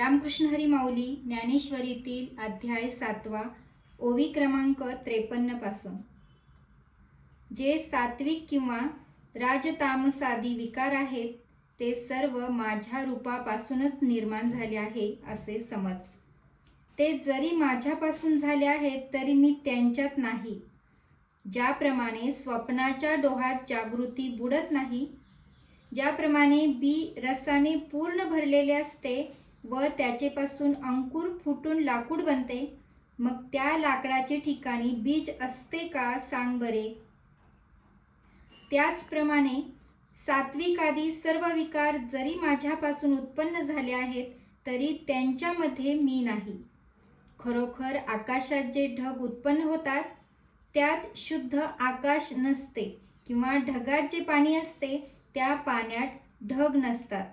रामकृष्ण हरी माऊली ज्ञानेश्वरीतील अध्याय सातवा ओवी क्रमांक त्रेपन्नपासून. जे सात्विक किंवा राजतामसादी विकार आहेत ते सर्व माझ्या रूपापासूनच निर्माण झाले आहे असे समज. ते जरी माझ्यापासून झाले आहेत तरी मी त्यांच्यात नाही. ज्याप्रमाणे स्वप्नाच्या डोहात जागृती बुडत नाही ज्याप्रमाणे बी रसाने पूर्ण भरलेले असते व त्याचेपासून अंकुर फुटून लाकूड बनते. मग त्या लाकडाचे ठिकाणी बीज असते का सांग बरे. त्याचप्रमाणे सात्विक आदी सर्व विकार जरी माझ्यापासून उत्पन्न झाले आहेत तरी त्यांच्यामध्ये मी नाही. खरोखर आकाशात जे ढग उत्पन्न होतात त्यात शुद्ध आकाश नसते किंवा ढगात जे पाणी असते त्या पाण्यात ढग नसतात.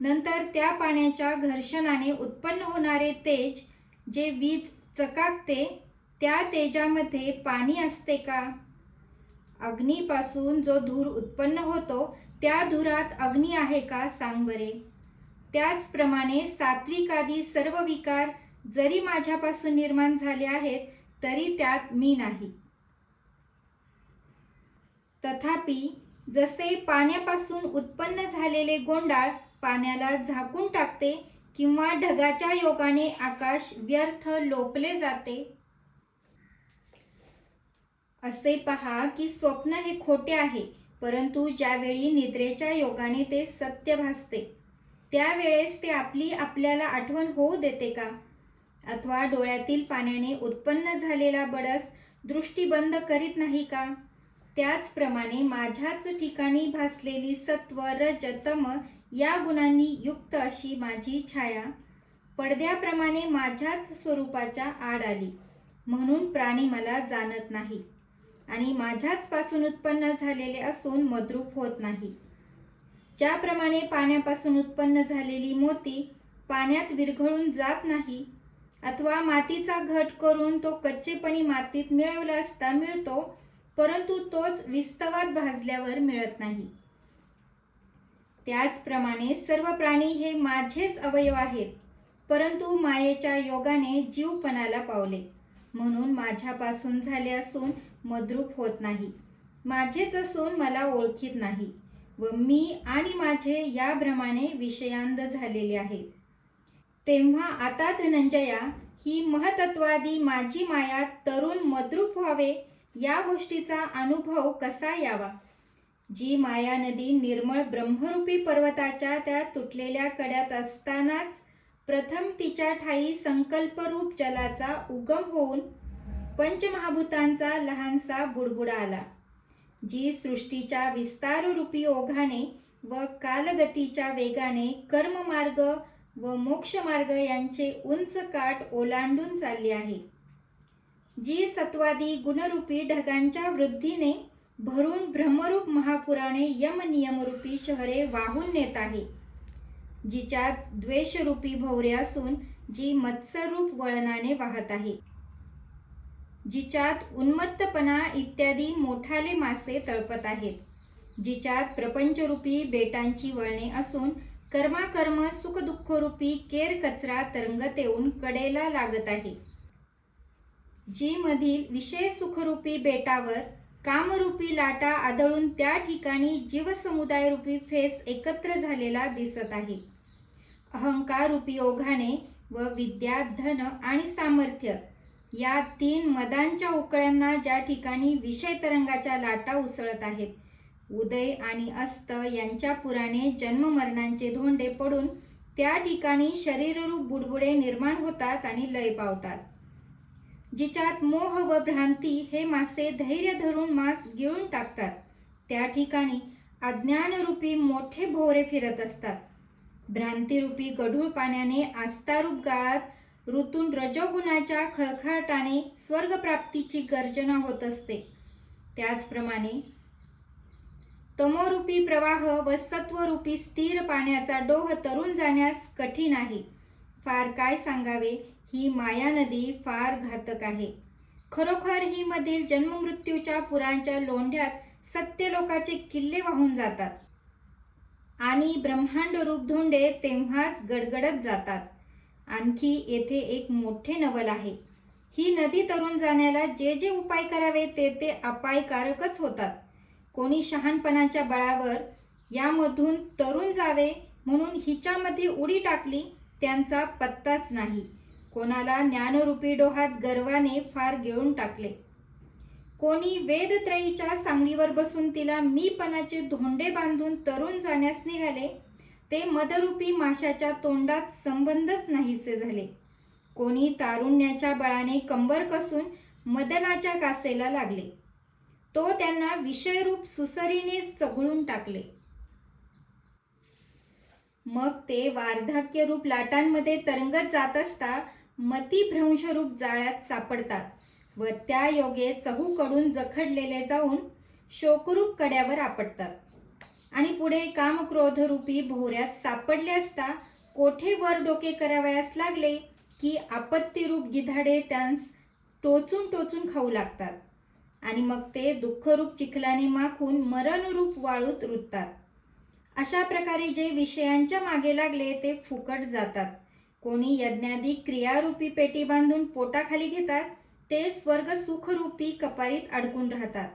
नंतर त्या पाण्याच्या घर्षणाने उत्पन्न होणारे तेज जे वीज चकाकते त्या तेजामध्ये पाणी असते का? अग्नीपासून जो धूर उत्पन्न होतो त्या धुरात अग्नी आहे का सांग बरे. त्याचप्रमाणे सात्विकादी सर्व विकार जरी माझ्यापासून निर्माण झाले आहेत तरी त्यात मी नाही. तथापि जसे पाण्यापासून उत्पन्न झालेले गोंडाळ पाण्याला झाकून टाकते किंवा ढगाच्या योगाने आकाश व्यर्थ लोपले जाते. असे पहा की स्वप्न हे खोटे आहे परंतु ज्यावेळी निद्रेच्या योगाने ते सत्य भासते त्यावेळेस ते आपली आपल्याला आठवण होऊ देते का? अथवा डोळ्यातील पाण्याने उत्पन्न झालेला बडस दृष्टीबंद करीत नाही का? त्याचप्रमाणे माझ्याच ठिकाणी भासलेली सत्व रज तम या गुणांनी युक्त अशी माझी छाया. पडद्याप्रमाणे माझ्याच स्वरूपाच्या आड आली. म्हणून प्राणी मला जाणत नाही. आणि माझ्याच पासून उत्पन्न झालेले असून मद्रूप होत नाही. ज्याप्रमाणे पाण्यापासून उत्पन्न झालेली मोती पाण्यात विरघळून जात नाही अथवा मातीचा घट करून तो कच्चेपणी मातीत मिळवला असता मिळतो परंतु तोच विस्तवात भाजल्यावर मिळत नाही. त्याचप्रमाणे सर्व प्राणी हे माझेच अवयव आहेत परंतु मायेच्या योगाने जीवपणाला पावले. म्हणून माझ्यापासून झाले असून मद्रूप होत नाही. माझेच असून मला ओळखीत नाही व मी आणि माझे या भ्रमाने विषयांध झालेले आहेत. तेव्हा आता धनंजया ही महतत्वादी माझी माया तरुण मद्रूप व्हावे या गोष्टीचा अनुभव कसा यावा? जी माया नदी निर्मळ ब्रह्मरूपी पर्वताच्या त्या तुटलेल्या कड्यात असतानाच प्रथम तिच्या ठाई संकल्परूप जलाचा उगम होऊन पंचमहाभूतांचा लहानसा बुडबुडा आला. जी सृष्टीच्या विस्ताररूपी ओघाने व कालगतीच्या वेगाने कर्ममार्ग व मोक्षमार्ग यांचे उंच काठ ओलांडून चालली आहे. जी सत्वादी गुणरूपी ढगांच्या वृद्धीने भरून भ्रमरूप महापुराणे यम नियमरूपी शहरे वाहून नेत आहे. जिच्यात द्वेषरूपी भोवरे असून जी मत्सरूप वळणाने वाहत आहे. जिच्यात उन्मत्तपणा इत्यादी मोठाले मासे तळपत आहेत. जिच्यात प्रपंचरूपी बेटांची वळणे असून कर्माकर्म सुखदुःखरूपी केर कचरा तरंगत येऊन कडेला लागत आहे. जीमधील विषय सुखरूपी बेटावर कामरूपी लाटा आदळून त्या ठिकाणी जीवसमुदायरूपी फेस एकत्र झालेला दिसत आहे. अहंकाररूपी ओघाने व विद्या धन आणि सामर्थ्य या तीन मदांच्या उकळ्यांना ज्या ठिकाणी विषय तरंगाच्या लाटा उसळत आहेत उदय आणि अस्त यांच्या पुराने जन्ममरणांचे धोंडे पडून त्या ठिकाणी शरीररूप बुडबुडे निर्माण होतात आणि लय पावतात. जिच्यात मोह व भ्रांती हे मासे धैर्य धरून मास गिळून टाकतात. त्या ठिकाणी अज्ञानरूपी मोठे भोवरे फिरत असतात. भ्रांतीरूपी गढूळ पाण्याने आस्थारूप गाळात ऋतून रजोगुणाच्या खळखळटाने स्वर्गप्राप्तीची गर्जना होत असते. त्याचप्रमाणे तमोरूपी प्रवाह व सत्वरूपी स्थिर पाण्याचा डोह तरून जाण्यास कठीण आहे. फार काय सांगावे? ही माया नदी फार घातक आहे. खरोखर ही मधील जन्ममृत्यूच्या पुरांच्या लोंढ्यात सत्यलोकाचे किल्ले वाहून जातात. आणि ब्रह्मांड रूप धोंडे तेव्हाच गडगडत जातात. आणखी येथे एक मोठे नवल आहे. ही नदी तरुण जाण्याला जे जे उपाय करावे ते ते अपायकारकच होतात. कोणी शहाणपणाच्या बळावर यामधून तरुण जावे म्हणून हिच्यामध्ये उडी टाकली त्यांचा पत्ताच नाही. कोणाला ज्ञानरूपी डोहात गर्वाने फार गिळून टाकले. कोणी वेदत्रयीच्या सांगलीवर बसून तिला मीपणाचे धोंडे बांधून तरुण जाण्यास निघाले ते मदरूपी माशाच्या तोंडात संबंधच नाहीसे झाले. कोणी तारुण्याच्या बळाने कंबर कसून मदनाच्या कासेला लागले. तो त्यांना विषयरूप सुसरीने चघळून टाकले. मग ते वार्धक्य रूप लाटांमध्ये तरंगत जात असता मतीभ्रंशरूप जाळ्यात सापडतात व त्या योगे चहूकडून जखडलेले जाऊन शोकरूप कड्यावर आपटतात. आणि पुढे कामक्रोधरूपी भोवऱ्यात सापडले असता कोठे वर डोके करावयास लागले की आपत्तीरूप गिधाडे त्यांस टोचून टोचून खाऊ लागतात. आणि मग ते दुःखरूप चिखलाने माखून मरणरूप वाळूत रुततात. अशा प्रकारे जे विषयांच्या मागे लागले ते फुकट जातात. कोणी यज्ञादी क्रियारूपी पेटी बांधून पोटाखाली घेतात ते स्वर्ग सुखरूपी कपारीत अडकून राहतात.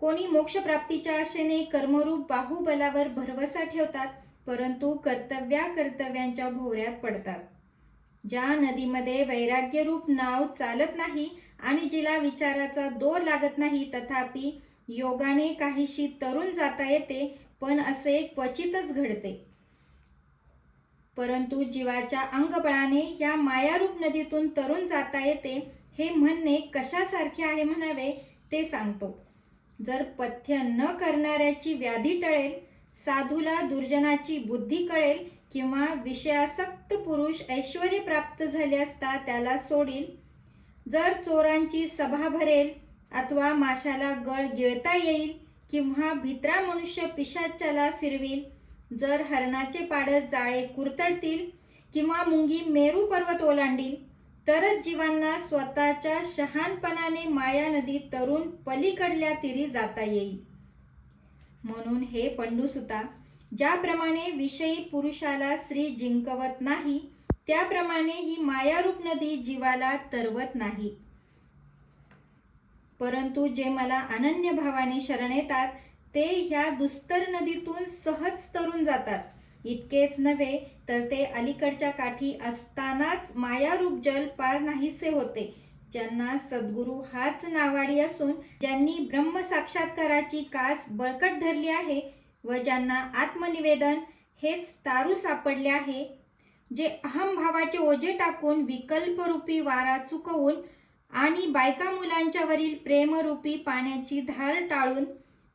कोणी मोक्षप्राप्तीच्या आशेने कर्मरूप बाहुबलावर भरवसा ठेवतात परंतु कर्तव्या कर्तव्यांच्या भोवऱ्यात पडतात. ज्या नदीमध्ये वैराग्यरूप नाव चालत नाही आणि जिला विचाराचा दोर लागत नाही तथापि योगाने काहीशी तरुण जाता येते पण असे क्वचितच घडते. परंतु जीवाच्या अंगबळाने या मायारूप नदीतून तरुण जाता येते हे म्हणणे कशासारखे आहे म्हणावे ते सांगतो. जर पथ्य न करणाऱ्याची व्याधी टळेल साधूला दुर्जनाची बुद्धी कळेल किंवा विषयासक्त पुरुष ऐश्वर प्राप्त झाले असता त्याला सोडील जर चोरांची सभा भरेल अथवा माशाला गळ गिळता येईल किंवा भित्रा मनुष्य पिशाच्याला फिरवील जर हरणाचे पाडत जाळे कुरतडतील किंवा मुंगी मेरू पर्वत ओलांडील तरच जीवांना स्वतःच्या शहानपणाने माया नदी तरुण पलीकडल्या तिरी जाता येईल. म्हणून हे पंडूसुता ज्याप्रमाणे विषयी पुरुषाला स्त्री जिंकवत नाही त्याप्रमाणे ही मायारूप नदी जीवाला तरवत नाही. परंतु जे मला अनन्य भावाने शरण येतात ते ह्या दुस्तर नदीतून सहज तरून जातात. इतकेच नव्हे तर ते अलीकडच्या काठी असतानाच मायारूप जल पार नाहीसे होते. ज्यांना सद्गुरू हाच नावाडी असून ज्यांनी ब्रह्म साक्षात्काराची कास बळकट धरली आहे व ज्यांना आत्मनिवेदन हेच तारू सापडले आहे जे अहमभावाचे ओझे टाकून विकल्परूपी वारा चुकवून आणि बायका मुलांच्यावरील प्रेमरूपी पाण्याची धार टाळून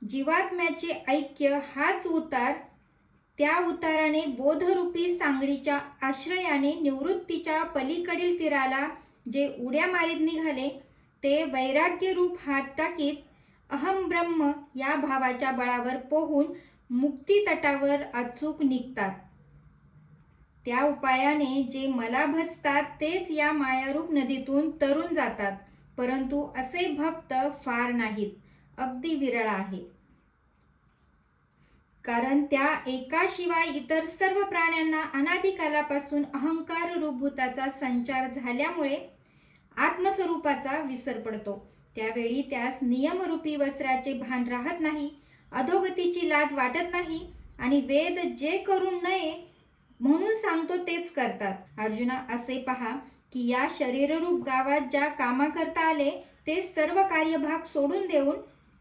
जीवात्म्याचे ऐक्य हाच उतार. त्या उताराने बोधरूपी सांगडीच्या आश्रयाने निवृत्तीच्या पलीकडील तीराला जे उड्या मारीत निघाले ते वैराग्यरूप हात टाकीत अहम ब्रह्म या भावाच्या बळावर पोहून मुक्ती तटावर अचूक निघतात. त्या उपायाने जे मला भजतात तेच या मायारूप नदीतून तरुण जातात परंतु असे भक्त फार नाहीत अगदी विरळ आहे कारण त्या एकाशिवाय इतर सर्व प्राण्यांना अनादिकालापासून अहंकार रूपभूताचा संचार झाल्यामुळे आत्मस्वरूपाचा विसर पडतो. त्यावेळी त्यास नियमरूपी वस्त्राचे भान राहत नाही अधोगतीची लाज वाटत नाही आणि वेद जे करू नये म्हणून सांगतो तेच करतात. अर्जुना असे पहा की या शरीररूप गावात ज्या कामाकरता आले ते सर्व कार्यभाग सोडून देऊन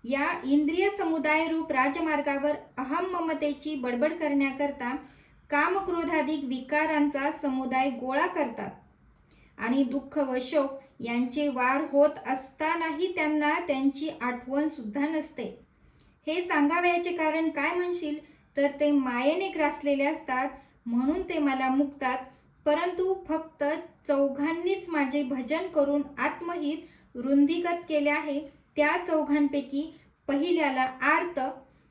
या इंद्रिय समुदाय रूप राजमार्गावर अहम ममतेची बडबड करण्याकरता कामक्रोधाधिक विकारांचा समुदाय गोळा करतात. आणि दुःख व शोक यांचे वार होत असतानाही त्यांना त्यांची आठवण सुद्धा नसते. हे सांगावयाचे कारण काय म्हणशील? तर ते मायेने ग्रासलेले असतात म्हणून ते मला मुक्तात. परंतु फक्त चौघांनीच माझे भजन करून आत्महित रुंदीगत केले आहे. त्या चौघांपैकी पहिल्याला आर्त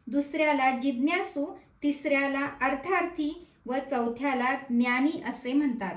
दुसऱ्याला जिज्ञासू तिसऱ्याला अर्थार्थी व चौथ्याला ज्ञानी असे म्हणतात.